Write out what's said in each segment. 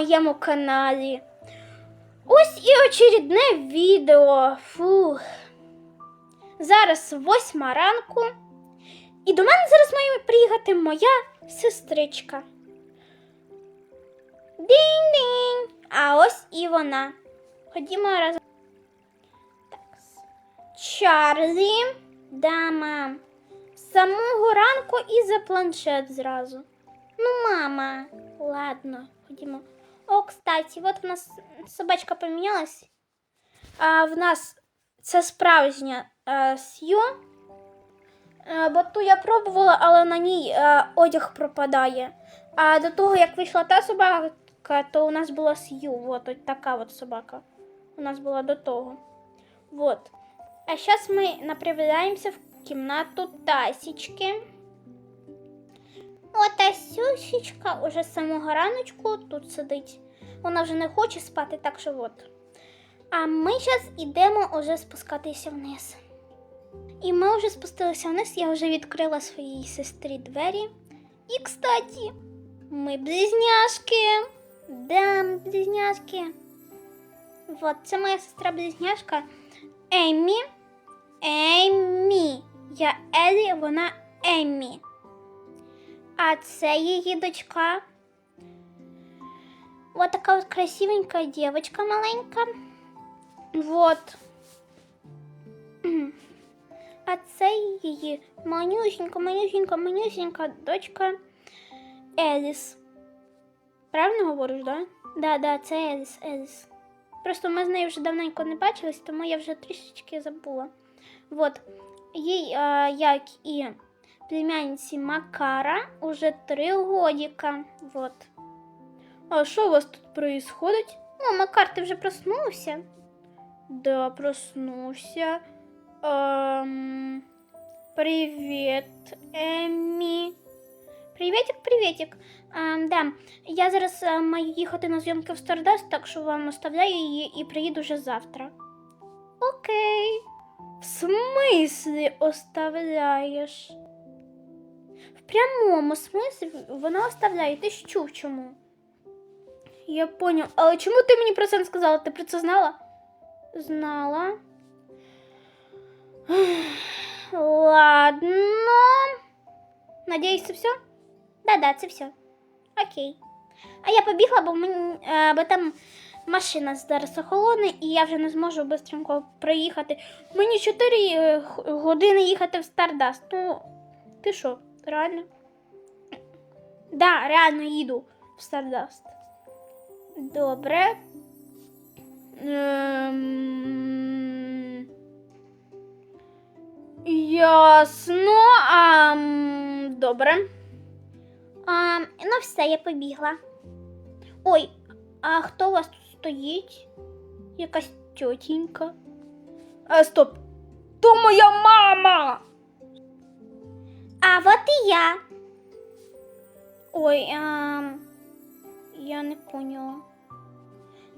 моєму каналі. Ось і очередне відео. Фух. Зараз восьма ранку. І до мене зараз має приїхати моя сестричка. Дінь-дінь! А ось і вона. Ходімо разом. Так. Чарлі. Да, мам. З самого ранку і за планшет зразу. Ну, мама, ладно, ходімо. О, кстати, от в нас собачка помінялась. А в нас це справжня е, Сью. Бо ту я пробувала, але на ній е, одяг пропадає. А до того, як вийшла та собака, то у нас була Сью. От, от така от собака. У нас була до того. Вот. А зараз ми направляємося в кімнату Тасічки. От Асюшечка уже з самого раночку тут сидить. Вона вже не хоче спати, так що от. А ми зараз йдемо уже спускатися вниз. І ми вже спустилися вниз, я вже відкрила своїй сестрі двері. І, кстати, ми близняшки. Да, близняшки. Вот, це моя сестра близняшка Еммі. Еммі. Я Елі, вона Еммі. А це її дочка. Вот така вот красивенькая девочка маленька. Вот. А це її манюсенька, манюсенька, манюсенька дочка Еліс. Правильно говориш, да? Да, да, це Еліс, Еліс. Просто ми з нею вже давненько не бачились, тому я вже трішечки забула. Вот. Їй, а, як і племянниці Макара, уже три годика. Вот. А що у вас тут происходить? О, Макар, ти вже проснувся? Да, проснувся. Ем, привіт, Еммі. Привітик, привітик. Ем, да. Я зараз е, маю їхати на зйомки в Стардаст, так що вам оставляю її і приїду вже завтра. Окей. В смислі оставляєш? Прямому смислі вона оставляє. Ти ж чому? Я поняв. Але чому ти мені про це не сказала? Ти про це знала? Знала. Ладно. Надіюсь, це все? Да-да, це все. Окей. А я побігла, бо, мені, е, бо там машина зараз охолоне, і я вже не зможу швидко проїхати. Мені 4 е, години їхати в Стардаст. Ну, ти що, реально? Да, реально їду в Стардаст. Добре. Ем... Ясно. Добре. Ну все, я побігла. Ой, а хто у вас тут стоїть? Якась тьотінька. А, стоп. То моя мама. А вот і я. Ой, а, я не поняла.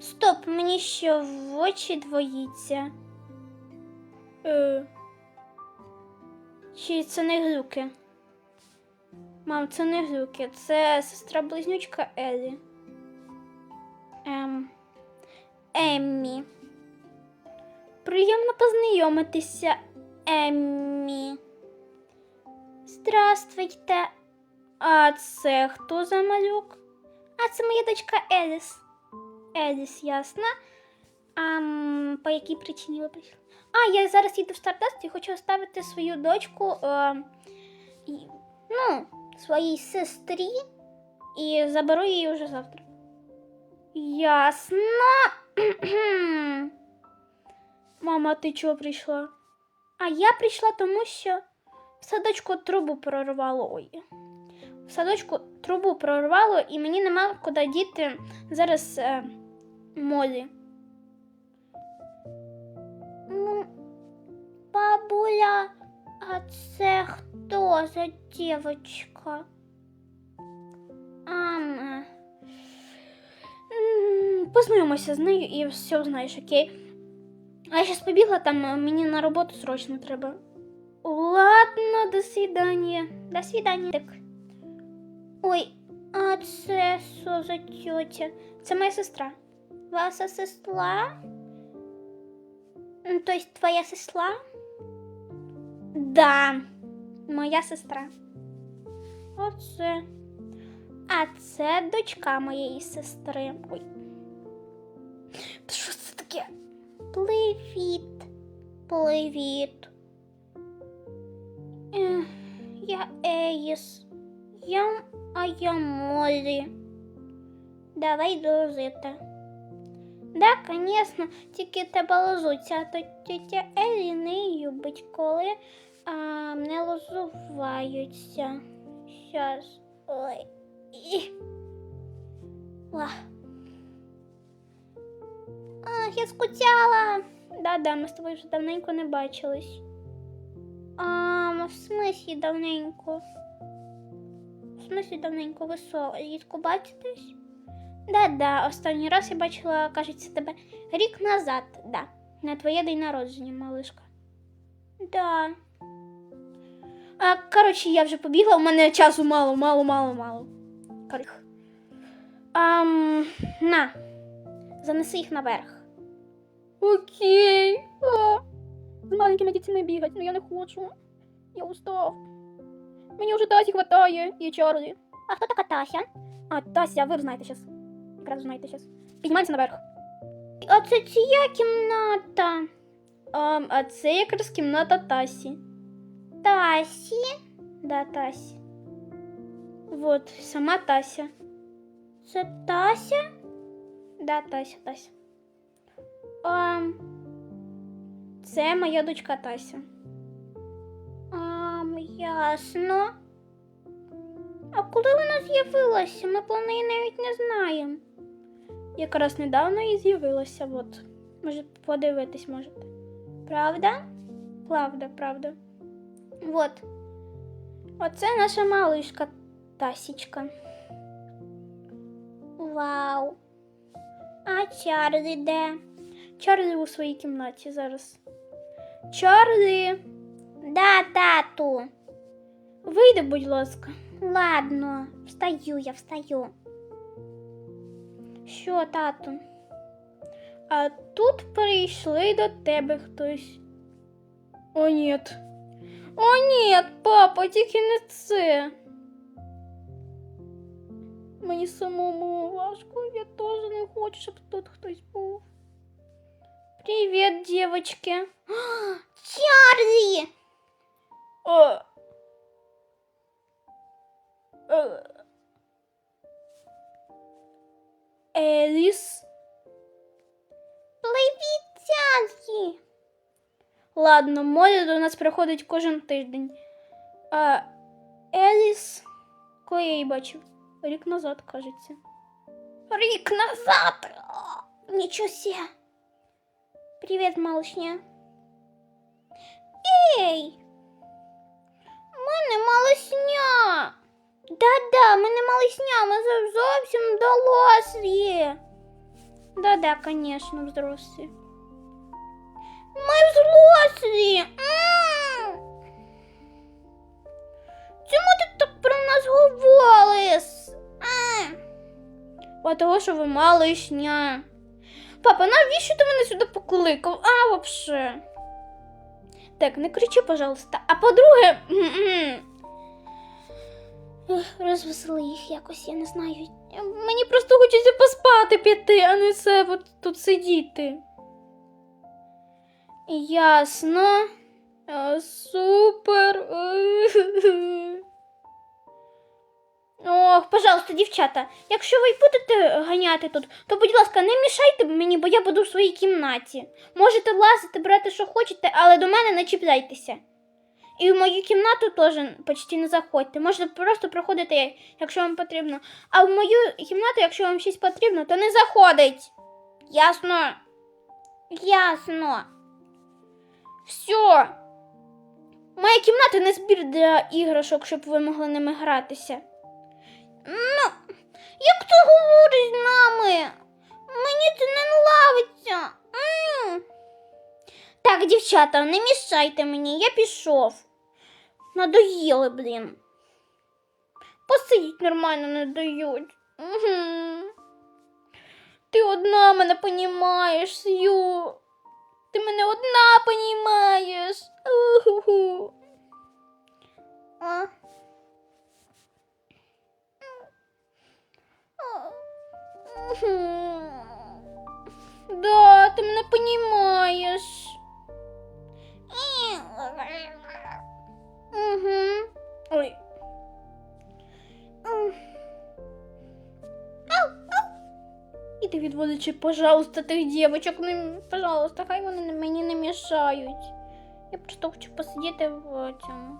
Стоп, мені що в очі двоїться. Е, чи це не глюки? Мам, це не глюки, це сестра близнючка Елі. Ем. Еммі. Приємно познайомитися, Еммі. Здравствуйте. А це хто за малюк? А це моя дочка Еліс. Еліс, ясно. А по якій причині ви прийшли? А, я зараз їду в Стардаст і хочу оставити свою дочку. Е, і, ну, своїй сестрі і заберу її вже завтра. Ясно. Мама, ти чого прийшла? А я прийшла тому, що в садочку трубу прорвало. Ой. В садочку трубу прорвало, і мені нема куди діти зараз е, молі. Ну, бабуля, а це хто за дівчинка? Ам. м, Познайомися з нею і все знаєш, окей? А я зараз побігла, там мені на роботу срочно треба. Ладно, до свидания. До свидания. Так. Ой, А це що за тьотя? Це моя сестра. Ваша сестра? Ну, то есть твоя сестра? Да, моя сестра. Оце. А це дочка моєї сестри. Ой. Що це таке? Привіт. Привіт. Я Еїс. Я, а я Молі. Давай дружити. Да, конечно, тільки тебе лозуться, а то тетя Елі не любить, коли а, не лозуваються. Щас. Ой. І. Ла. Ах, я скучала. Да-да, ми з тобою вже давненько не бачились. А, в смислі давненько? В смислі давненько ви що, рідко бачитесь? Да-да, останній раз я бачила, кажеться, тебе рік назад, да. На твоє день народження, малишка. Да. А, коротше, я вже побігла, у мене часу мало, мало, мало, мало. Ам, на, занеси їх наверх. Окей. З маленькими дітьми бігати, ну я не хочу. Я устав. Мені вже Тасі хватає і Чарлі. А хто така Тася? А, Тася, ви знаєте зараз. Якраз знаєте зараз. Піднімаємося наверх. А це чия кімната? А, а це якраз кімната Тасі. Тасі? Да, Тасі. Вот, сама Тася. Це Тася? Да, Тася, Тася. А, це моя дочка Тася. Ясно. А коли вона з'явилася? Ми про неї навіть не знаємо. Якраз недавно і з'явилася, от. Може, подивитись можете. Правда? Правда, правда. Вот. Оце наша малишка Тасічка. Вау. А Чарлі де? Чарлі у своїй кімнаті зараз. Чарлі. Да, тату. Вийди, будь ласка. Ладно, встаю, я встаю. Що, тату? А тут прийшли до тебе хтось. О, ні. О, ні, папа, тільки не це. Мені самому важко, я теж не хочу, щоб тут хтось був. Привіт, дівчатки. Чарлі! О. Е. Еліс. Привіт, Ладно, Молі до нас приходить кожен тиждень. А Еліс, коли я її бачив? Рік назад, кажеться. Рік назад! О, Нічого себе! Привіт, малышня. Ей! Мене малышня! Да-да, ми не малышня, ми зовсім дорослі. Да-да, конечно, взрослі. Ми взрослі. М. Чому ти так про нас говориш? М. Того, що ви малишня. Папа, навіщо ти мене сюди покликав? А, вообще. Так, не кричи, пожалуйста. А по-друге, розвесели їх якось, я не знаю. Мені просто хочеться поспати піти, а не це от тут сидіти. Ясно. А, Супер. Ох, пожалуйста, дівчата, якщо ви будете ганяти тут, то, будь ласка, не мішайте мені, бо я буду в своїй кімнаті. Можете лазити, брати, що хочете, але до мене не чіпляйтеся. І в мою кімнату теж почти не заходьте. Можете просто проходити, якщо вам потрібно. А в мою кімнату, якщо вам щось потрібно, то не заходить. Ясно? Ясно. Все. Моя кімната не збір для іграшок, щоб ви могли ними гратися. Ну, як ти говориш з нами? Мені це не нравиться. Так, дівчата, не мішайте мені, я пішов. Надоїли, блін. посидіть нормально не дають. Угу. Ти одна мене понімаєш, Сью. Ти мене одна понімаєш. Уху. А? Да, ти мене понімаєш. Угу. Ой. Ау. Відводичи, пожалуйста, тих дівочок. Ну, пожалуйста, хай вони мені не мішають. Я просто хочу посидіти в цьому.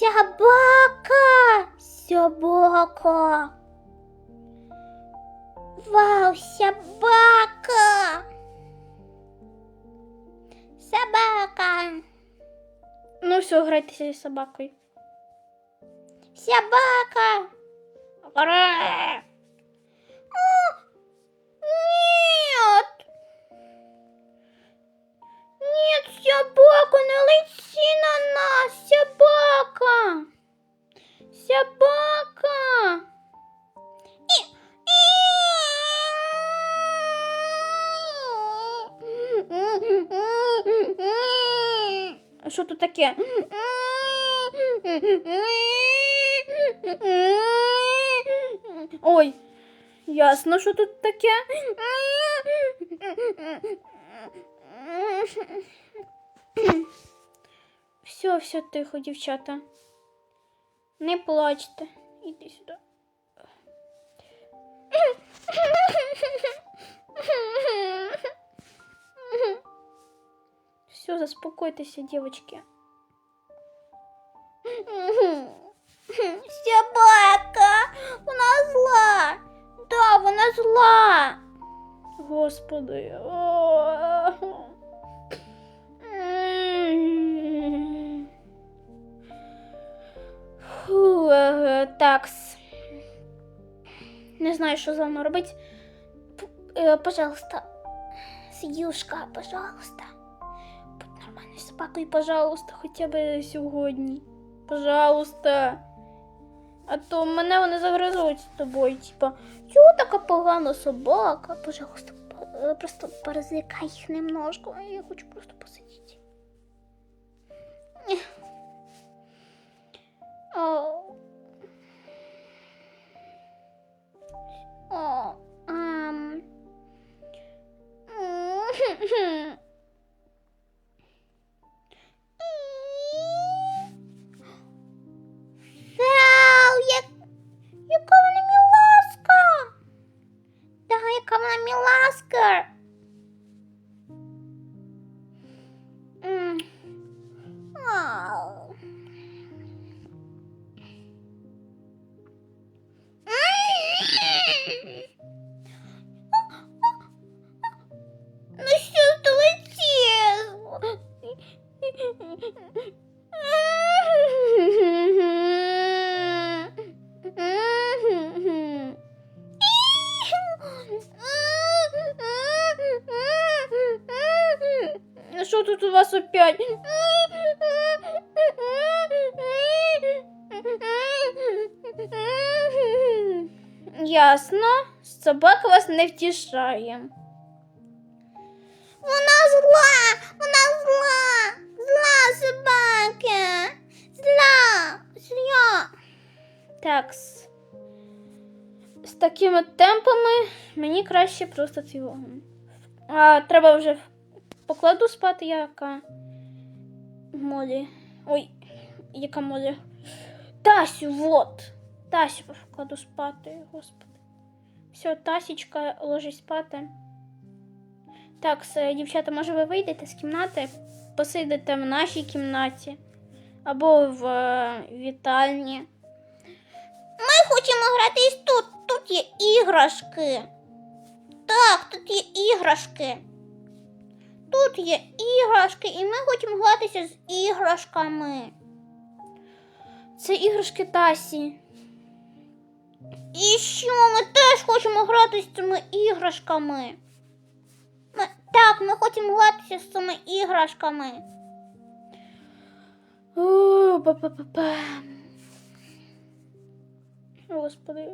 Собака! Собака! Вау, собака! Ну все, грайтеся з собакою. Собака! Ура! Ясно, що тут таке. Все, все тихо, дівчата. Не плачте. Іди сюди. Все, заспокойтеся, девочки. Собака! Вона зла! Да, вона зла! Господи. Фу, е, такс. Не знаю, що з вами робити. Е, Пожалуйста, Сьюшка, пожалуйста. Будь нормальною собакою, пожалуйста, хоча б сьогодні. Пожалуйста. А то мене вони загризуть з тобою. Типа, чого така погана собака? Пожалуйста, е, просто порозвлекай їх немножко. Я хочу просто посидіти. О. О, ам. Що тут у вас опять? Ясно, собака вас не втішає. Вона зла, вона зла, зла собака, зла, зла. Так. З такими темпами мені краще просто цього. А треба вже покладу спати яка. Молі. Ой, яка молі. Тасю, вот. Тасю покладу спати, господи. Все, Тасічка, ложись спати. Так, дівчата, може ви вийдете з кімнати, посидите в нашій кімнаті або в е, вітальні. Ми хочемо гратись тут. Тут є іграшки. Так, тут є іграшки. Тут є іграшки, і ми хочемо гратися з іграшками. Це іграшки Тасі. І що? Ми теж хочемо гратися з цими іграшками. Ми, так, ми хочемо гратися з цими іграшками. О, па-па-па-па. Господи,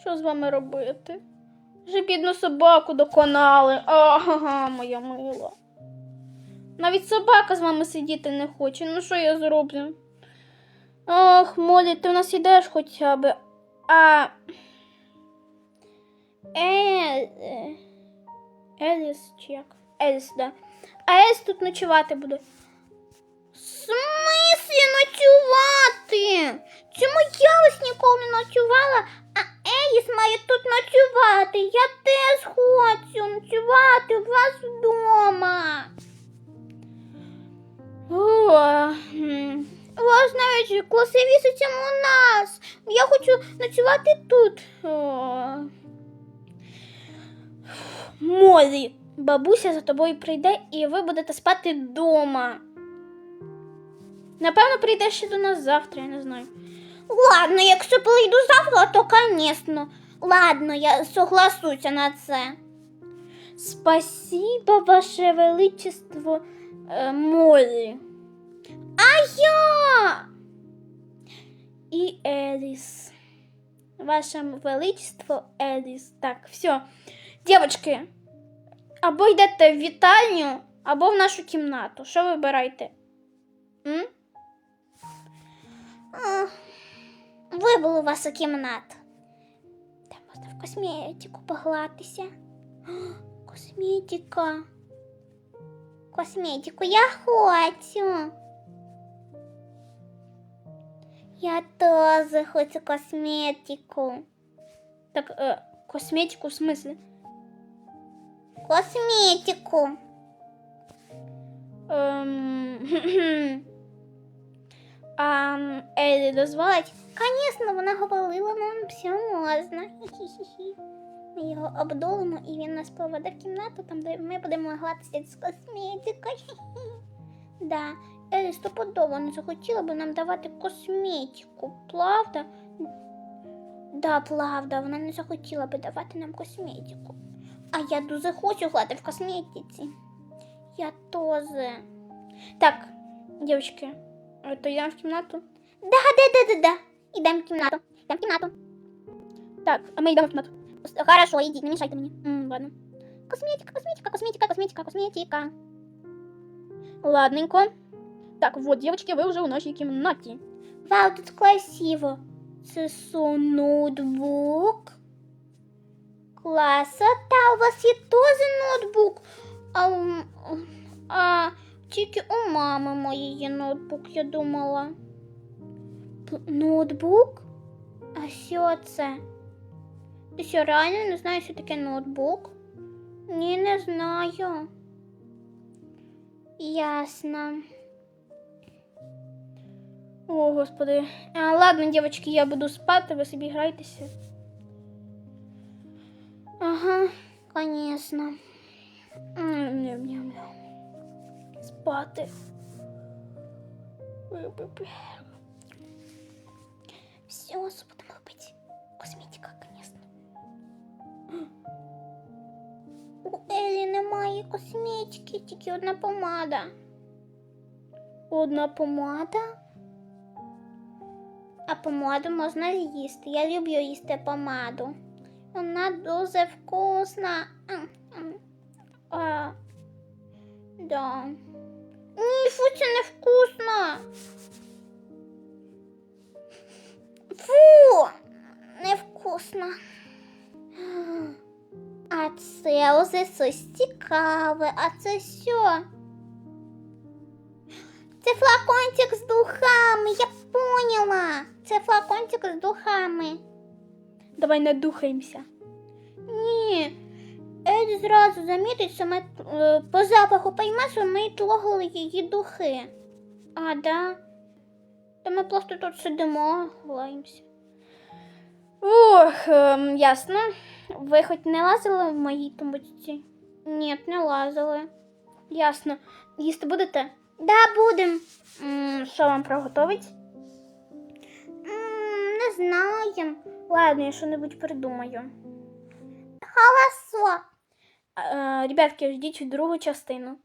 що з вами робити? Вже бідну собаку доконали. Ага, моя мила. Навіть собака з вами сидіти не хоче. Ну що я зроблю? Ох, Молі, ти в нас ідеш хоча б. А. Е, Еліс чи як? Еліс, да. А Еліс тут ночувати буде. Смислі ночувати? Чому я ось ніколи не ночувала, а Еліс має тут ночувати? Я теж хочу ночувати у вас вдома. У вас навіть класовіше, ніж у нас. Я хочу ночувати тут. Молі, бабуся за тобою прийде і ви будете спати вдома. Напевно, прийде ще до нас завтра, я не знаю. Ладно, якщо прийду завтра, то, звісно. Ладно, я согласуся на це. Спасибо, ваше величество е, Молі. А я. І Еліс. Ваше величество Еліс. Так, все. Дівчатки, або йдете в вітальню, або в нашу кімнату. Що вибирайте? М? Вибула вашу кімнату. Можна в косметику погратися. О, Косметика. Косметику я хочу. Я тоже хочу косметику. Так, э, косметику в смысле? Косметику. Ем, а Елі дозволить? Звісно, вона говорила нам все можна. Хі-хі-хі. Ми його обдулимо і він нас поведе в кімнату, там де ми будемо гратися з косметикою. Да, Елі стопудово не захотіла би нам давати косметику, правда? Да, правда, вона не захотіла би давати нам косметику. А я дуже хочу грати в косметиці. Я тоже. Так, девочки, э, то йдемо в кімнату? Да, да, да, да, да. Йдемо в кімнату. Йдемо в кімнату. Так, а ми йдемо в кімнату. Хорошо, йдіть, не мішайте мені. М, ладно. Косметика, косметика, косметика, косметика, косметика. Ладненько. Так, вот, девочки, ви вже у нашій кімнаті. Вау, тут красиво. Це що, ноутбук? Класота, у вас є теж ноутбук. А, у- а тільки у мами моєї ноутбук, я думала. П- Ноутбук? А що це? Ти що, реально не знаєш, що таке ноутбук? Ні, не знаю. Ясно. О, господи. А, ладно, девочки, я буду спати, ви собі грайтеся. Ага, конечно. Спати. Все, будемо робити. Косметика, конечно. У Елі немає косметики, тільки одна помада. Одна помада? А помаду можна їсти. Я люблю їсти помаду. Вона дуже вкусна. М. А, да. Ні, фу, це не вкусно. Фу, невкусно. А це уже щось цікаве. А це що? Це флакончик з духами, я поняла. Це флакончик з духами. Давай надухаємося. Ні. Еді зразу замітить, що ми е, по запаху пойме, ми трогали її духи. А, да? То ми просто тут сидимо, граємося. Ох, ем, ясно. Ви хоч не лазили в моїй тумбочці? Ні, не лазили. Ясно. Їсти будете? Да, будем. М, Що вам приготовить? Не знаю. Ладно, я що-небудь придумаю. Хорошо. Е, ребятки, ждіть другу частину.